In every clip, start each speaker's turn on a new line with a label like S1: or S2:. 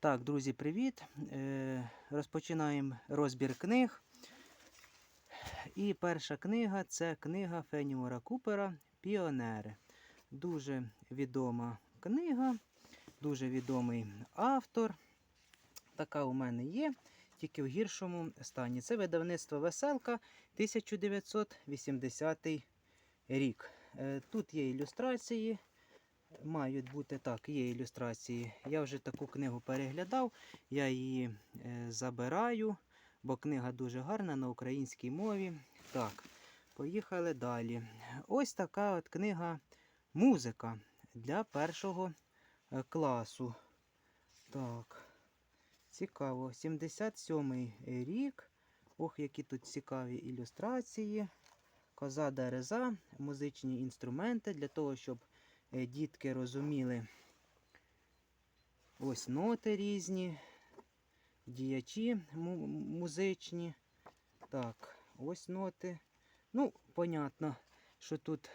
S1: Так, друзі, привіт! Е, Розпочинаємо розбір книг. І перша книга це книга Фенімора Купера Піонери. Дуже відома книга, дуже відомий автор. Така у мене є, тільки в гіршому стані. Це видавництво Веселка 1980 рік. Е, Тут є ілюстрації. Мають бути так, є ілюстрації. Я вже таку книгу переглядав, я її е, забираю, бо книга дуже гарна на українській мові. Так, поїхали далі. Ось така от книга музика для першого е, класу. Так, цікаво. 77-й рік. Ох, які тут цікаві ілюстрації. Коза дереза, музичні інструменти для того, щоб дітки розуміли ось ноти різні, діячі музичні. Так, ось ноти. Ну, понятно, що тут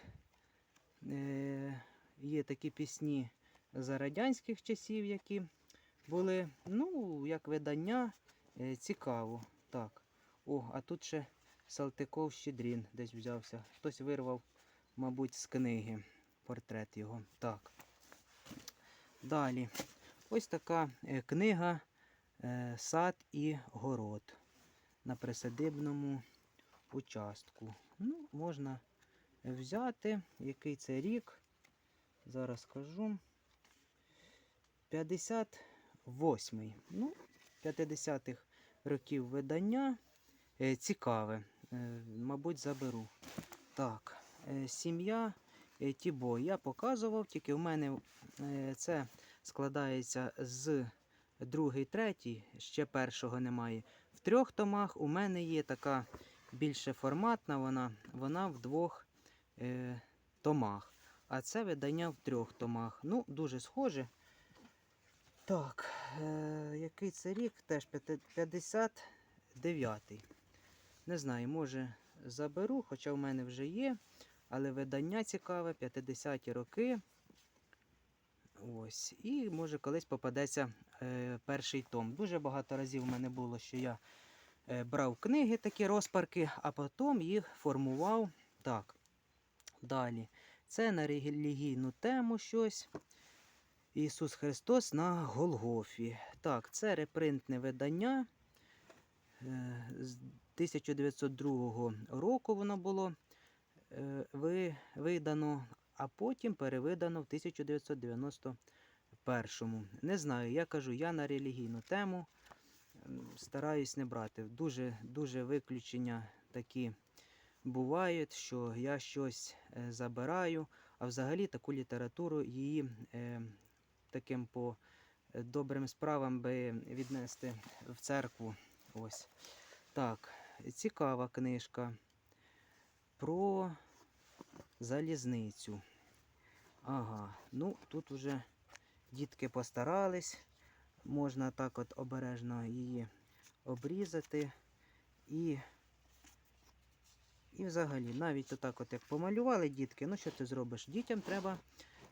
S1: е, є такі пісні за радянських часів, які були, ну, як видання, е, цікаво. Так. О, а тут ще Салтиков Щедрін десь взявся. Хтось вирвав, мабуть, з книги портрет його. Так. Далі. Ось така е, книга е, Сад і город на присадибному участку. Ну, можна взяти, який це рік. Зараз скажу. 58-й. Ну, 50-х років видання. Е, Цікаве. Мабуть, заберу. Так, сім'я Тібо. Я показував, тільки в мене е, це складається з другий, третій, ще першого немає. В трьох томах у мене є така більше форматна, вона, вона в двох е, томах. А це видання в трьох томах. Ну, дуже схоже. Так, е, який це рік? Теж 59-й. Не знаю, може заберу, хоча в мене вже є. Але видання цікаве, 50-ті роки. Ось. І може колись попадеться е, перший том. Дуже багато разів в мене було, що я е, брав книги, такі розпарки, а потім їх формував. Так. Далі. Це на релігійну тему щось. Ісус Христос на Голгофі. Так, це репринтне видання. Е, З 1902 року воно було видано, а потім перевидано в 1991-му. Не знаю, я кажу, я на релігійну тему стараюсь не брати. Дуже, дуже виключення такі бувають, що я щось е, забираю, а взагалі таку літературу її е, таким по е, добрим справам би віднести в церкву. Ось. Так, цікава книжка про залізницю. Ага, ну тут вже дітки постарались. Можна так от обережно її обрізати. І, і взагалі, навіть отак от як помалювали дітки, ну що ти зробиш? Дітям треба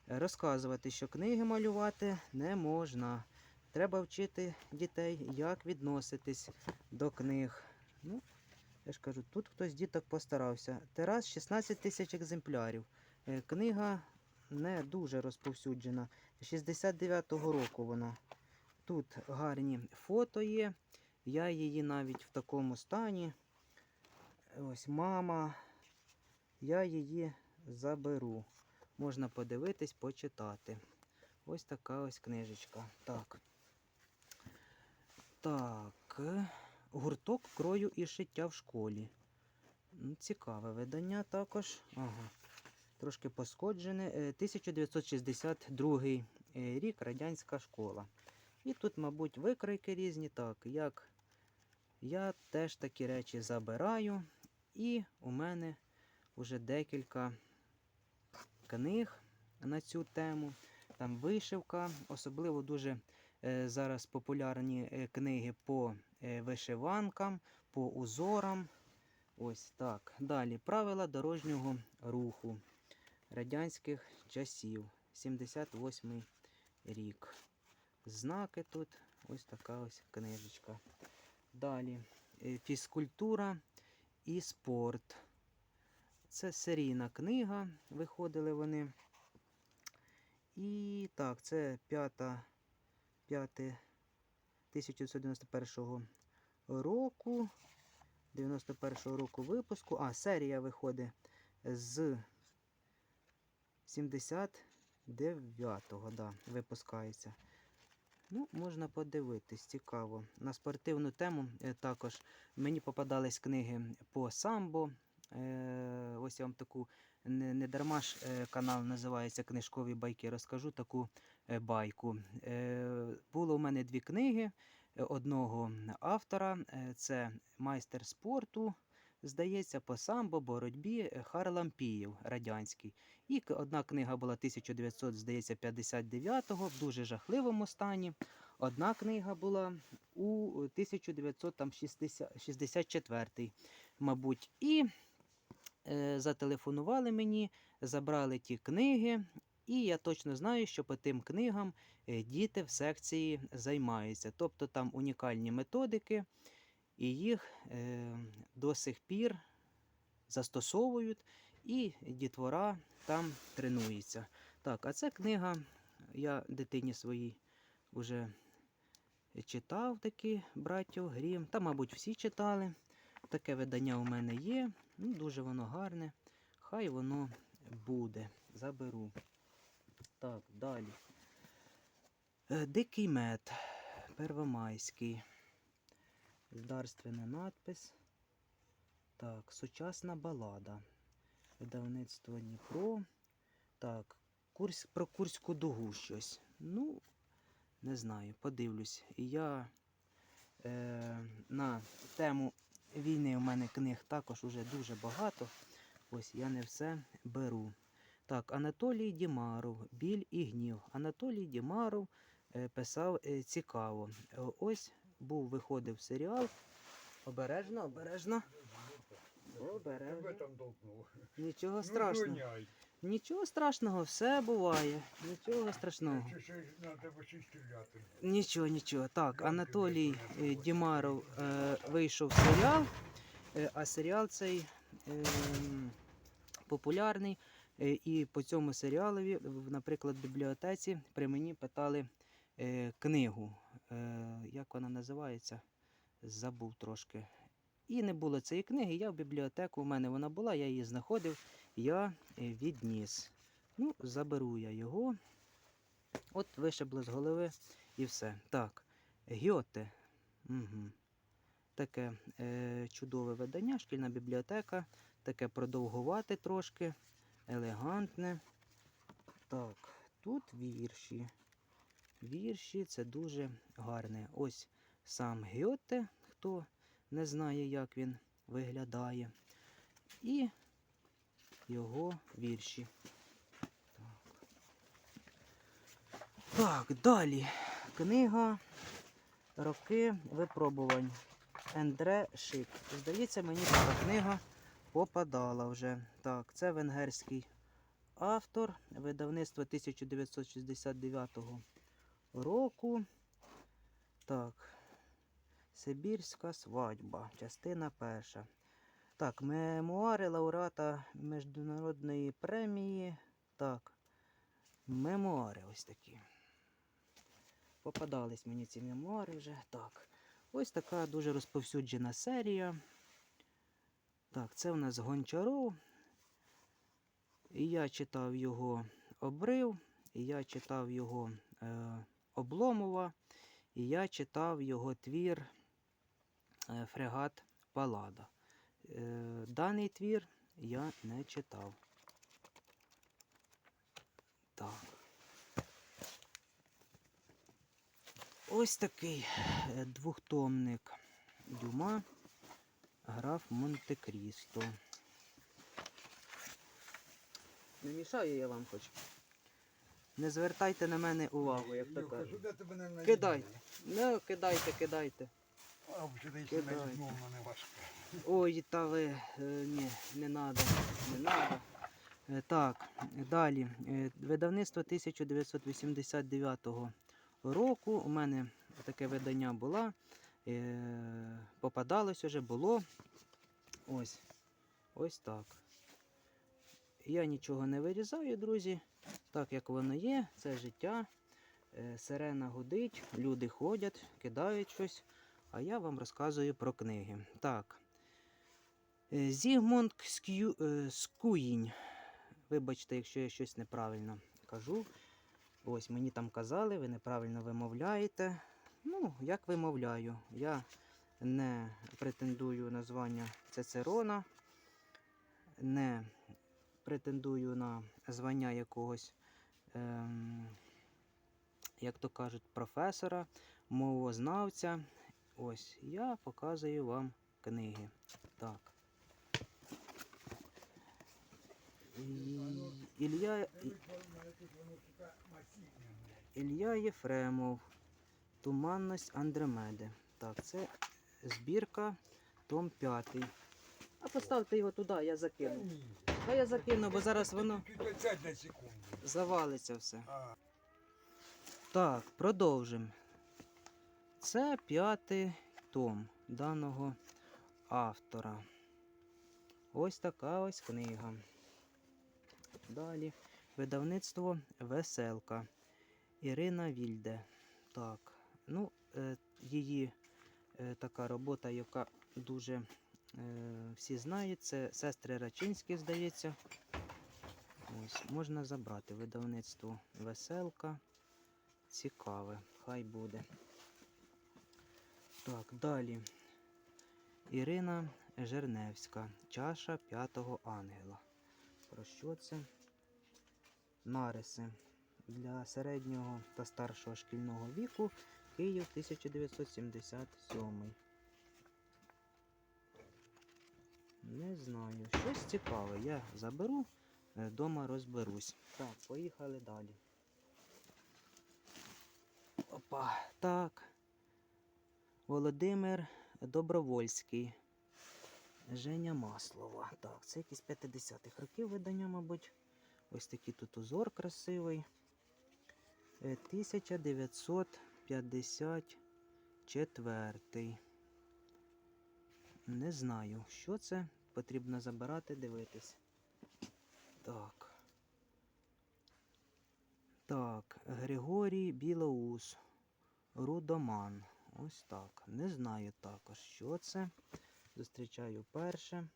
S1: розказувати, що книги малювати не можна. Треба вчити дітей, як відноситись до книг. Ну, я ж кажу, тут хтось діток постарався. Тираж 16 тисяч екземплярів. Е, Книга не дуже розповсюджена. 69-го року вона. Тут гарні фото є. Я її навіть в такому стані. Ось мама. Я її заберу. Можна подивитись, почитати. Ось така ось книжечка. Так. Так. Е, Гурток крою і шиття в школі. Ну, Цікаве видання також. Ага. Трошки поскоджене. Е, 1962 е, рік радянська школа. І тут, мабуть, викройки різні. Так, як я теж такі речі забираю. І у мене вже декілька книг на цю тему. Там вишивка, особливо дуже е, зараз популярні е, книги по е, вишиванкам, по узорам. Ось так. Далі правила дорожнього руху радянських часів. 78 рік. Знаки тут Ось така ось книжечка. Далі е, фізкультура і спорт. Це серійна книга, виходили вони. І так, це п'ята, п'яте 1991 року. 91 року випуску. А, серія виходить з 79-го, да, випускається. Ну, можна подивитись, цікаво. На спортивну тему е, також мені попадались книги по самбо. Е, ось я вам таку не, не дарма ж е, канал називається Книжкові байки. Розкажу таку е, байку. Е, було у мене дві книги одного автора. Це майстер спорту. Здається, по самбо, боротьбі е, Харлампієв радянський. І одна книга була 1959-го в дуже жахливому стані. Одна книга була у 1964, мабуть. І зателефонували мені, забрали ті книги. І я точно знаю, що по тим книгам е, діти в секції займаються. Тобто там унікальні методики, і їх е, до сих пір застосовують, і дітвора там тренується. Так, а це книга, я дитині своїй вже читав такі браттів Грім. Та, мабуть, всі читали. Таке видання у мене є. Ну, дуже воно гарне. Хай воно буде. Заберу. Так, далі. Е, Дикий мед. Первомайський. Здарственний надпис. Так, сучасна балада. Видавництво Дніпро. Так, курс, про Курську дугу щось. Ну, не знаю, подивлюсь. Я е, на тему війни у мене книг також уже дуже багато. Ось я не все беру. Так, Анатолій Дімаров, Біль і гнів. Анатолій Дімаров е, писав е, цікаво. Е, Ось був виходив серіал. Обережно, обережно. Обережно. Нічого
S2: Ну,
S1: страшного. Нічого страшного, все буває. Нічого страшного. Нічого, нічого. Так, Анатолій е. Дімаров е, вийшов серіал, е, а серіал цей е, популярний. Е, і по цьому серіалові, наприклад, в бібліотеці при мені питали е, книгу. Е, як вона називається? Забув трошки. І не було цієї книги. Я в бібліотеку, у мене вона була, я її знаходив, я е, відніс. Ну, заберу я його. От вишибло з голови і все. Так, Гьоте. Угу. Таке е, чудове видання, шкільна бібліотека. Таке продовгувате трошки, елегантне. Так, тут вірші. Вірші це дуже гарне. Ось сам Гьоте, хто не знає, як він виглядає. І його вірші. Так, далі. Книга Роки випробувань. Ендре Шик. Здається, мені така книга попадала вже. Так, це венгерський автор. Видавництво 1969 року. Так. Сибірська свадьба. Частина перша. Так, мемуари лауреата міжнародної премії. Так. Мемуари ось такі. Попадались мені ці мемуари вже. Так. Ось така дуже розповсюджена серія. Так, це в нас Гончаров. І я читав його обрив, я читав його е, Обломова, і я читав його твір е, Фрегат Палада. Е, даний твір я не читав. Так. Ось такий е, двохтомник Дюма граф Монте-Крісто. Не мішаю я вам хоч. Не звертайте на мене увагу, як то кажуть.
S2: не
S1: Ну, кидайте, кидайте.
S2: А сюди
S1: Кидай.
S2: себе знову не важко.
S1: Ой, та ви, е, ні, не надо, не надо. Е, Так, далі. Е, Видавництво 1989 року. У мене таке видання була. Е, попадалось уже, було. Ось. Ось так. Я нічого не вирізаю, друзі. Так як воно є, це життя. Сирена гудить, люди ходять, кидають щось, а я вам розказую про книги. Так. Зігмунд Скю... е, Скуїнь. Вибачте, якщо я щось неправильно кажу. Ось мені там казали, ви неправильно вимовляєте. Ну, як вимовляю, я не претендую на звання Цицерона, не претендую на звання якогось, ем, як то кажуть, професора, мовознавця. Ось я показую вам книги. Так. І- Ілля, Єфремов. Туманність Андромеди. Так, це збірка, том 5. А поставте його туди, я закину. А я закину, бо зараз воно завалиться все. Так, продовжимо. Це п'ятий том даного автора. Ось така ось книга. Далі видавництво Веселка. Ірина Вільде. Так, ну, е, її е, така робота, яка дуже е, всі знають, це сестри Рачинські, здається. Ось, можна забрати видавництво Веселка. Цікаве, хай буде. Так, далі. Ірина Жерневська. Чаша п'ятого ангела. Про що це? Нариси для середнього та старшого шкільного віку Київ 1977. Не знаю. Щось цікаве. Я заберу, вдома розберусь. Так, поїхали далі. Опа, так. Володимир Добровольський. Женя Маслова. Так, це якісь 50-х років видання, мабуть. Ось такий тут узор красивий. Е, 1954. Не знаю, що це. Потрібно забирати, дивитись. Так. Так, Григорій Білоус. Рудоман. Ось так. Не знаю також, що це. Зустрічаю перше.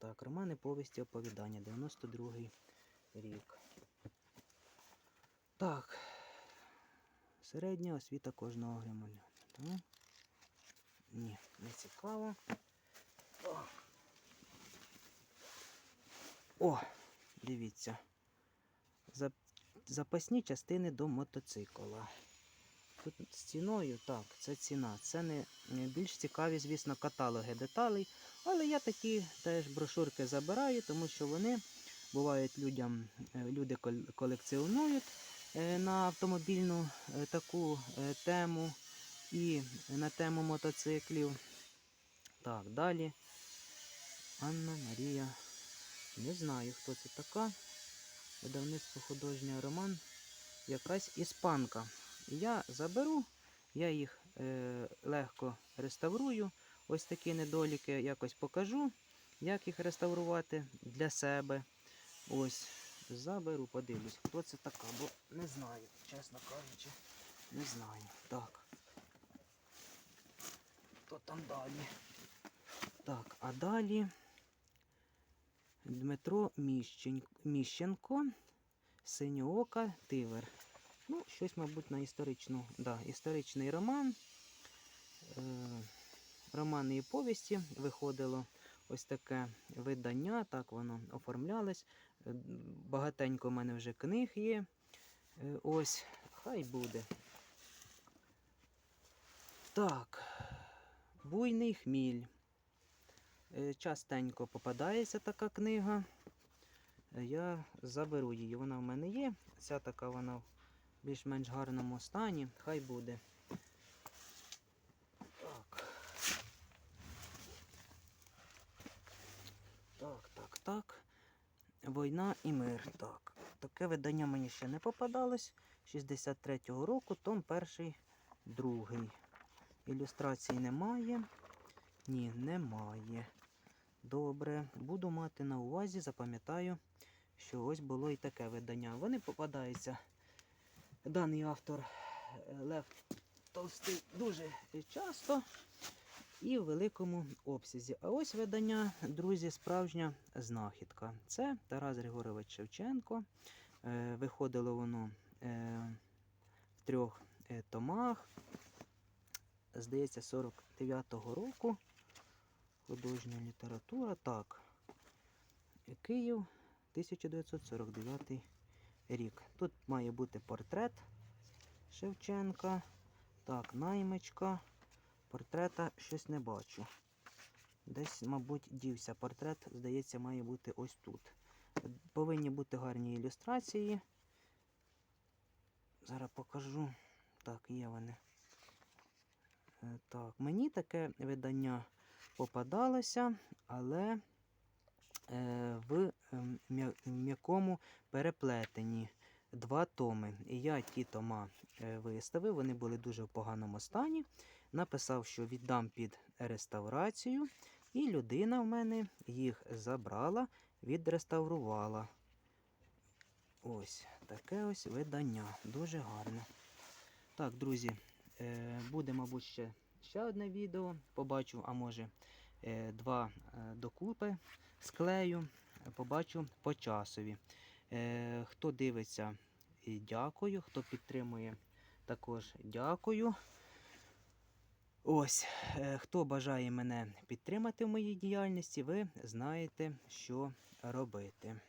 S1: Так, романи повісті оповідання, 92-й рік. Так. Середня освіта кожного громадянина. Ні, не цікаво. О, О дивіться. Запасні частини до мотоцикла. Тут з ціною, так, це ціна. Це не більш цікаві, звісно, каталоги деталей. Але я такі теж брошурки забираю, тому що вони бувають людям, е, люди колекціонують е, на автомобільну е, таку тему і на тему мотоциклів. Так, далі. Анна Марія. Не знаю, хто це така. Видавництво художній роман. Якась іспанка. Я заберу, я їх е, легко реставрую. Ось такі недоліки якось покажу, як їх реставрувати для себе. Ось, заберу, подивлюсь, хто це така, бо не знаю, чесно кажучи, не знаю. Так. Хто там далі? Так, а далі Дмитро Міщенко, Синьоока, Тивер. Ну, щось, мабуть, на історичну, да, історичний роман. Романи і повісті виходило ось таке видання, так воно оформлялось. Е, Багатенько в мене вже книг є. Е, ось, хай буде. Так, буйний хміль. Е, Частенько попадається така книга. Я заберу її. Вона в мене є. Ця така вона в більш-менш гарному стані. Хай буде. Так. Так. Війна і мир. Так. таке видання мені ще не попадалось. 63-го року, том перший, другий. Ілюстрацій немає. Ні, немає. Добре, буду мати на увазі, запам'ятаю, що ось було і таке видання. Вони попадаються. Даний автор е, Лев Толстий дуже часто і в великому обсязі. А ось видання, друзі, справжня знахідка. Це Тарас Григорович Шевченко. Е, Виходило воно е, в трьох е, томах. Здається, 49-го року. Художня література. Так. Київ, 1949 рік. Тут має бути портрет Шевченка. Так, наймичка. Портрета щось не бачу. Десь, мабуть, дівся портрет, здається, має бути ось тут. Повинні бути гарні ілюстрації. Зараз покажу. Так, є вони. Е, Так, мені таке видання попадалося, але е, в м'я- м'якому переплетенні два томи. І я ті тома е, виставив, вони були дуже в поганому стані. Написав, що віддам під реставрацію, і людина в мене їх забрала, відреставрувала. Ось таке ось видання. Дуже гарне. Так, друзі, е, буде, мабуть, ще, ще одне відео. Побачу, а може, е, два е, докупи склею. Побачу по часові. Хто дивиться, дякую. Хто підтримує, також дякую. Ось, е, хто бажає мене підтримати в моїй діяльності, ви знаєте, що робити.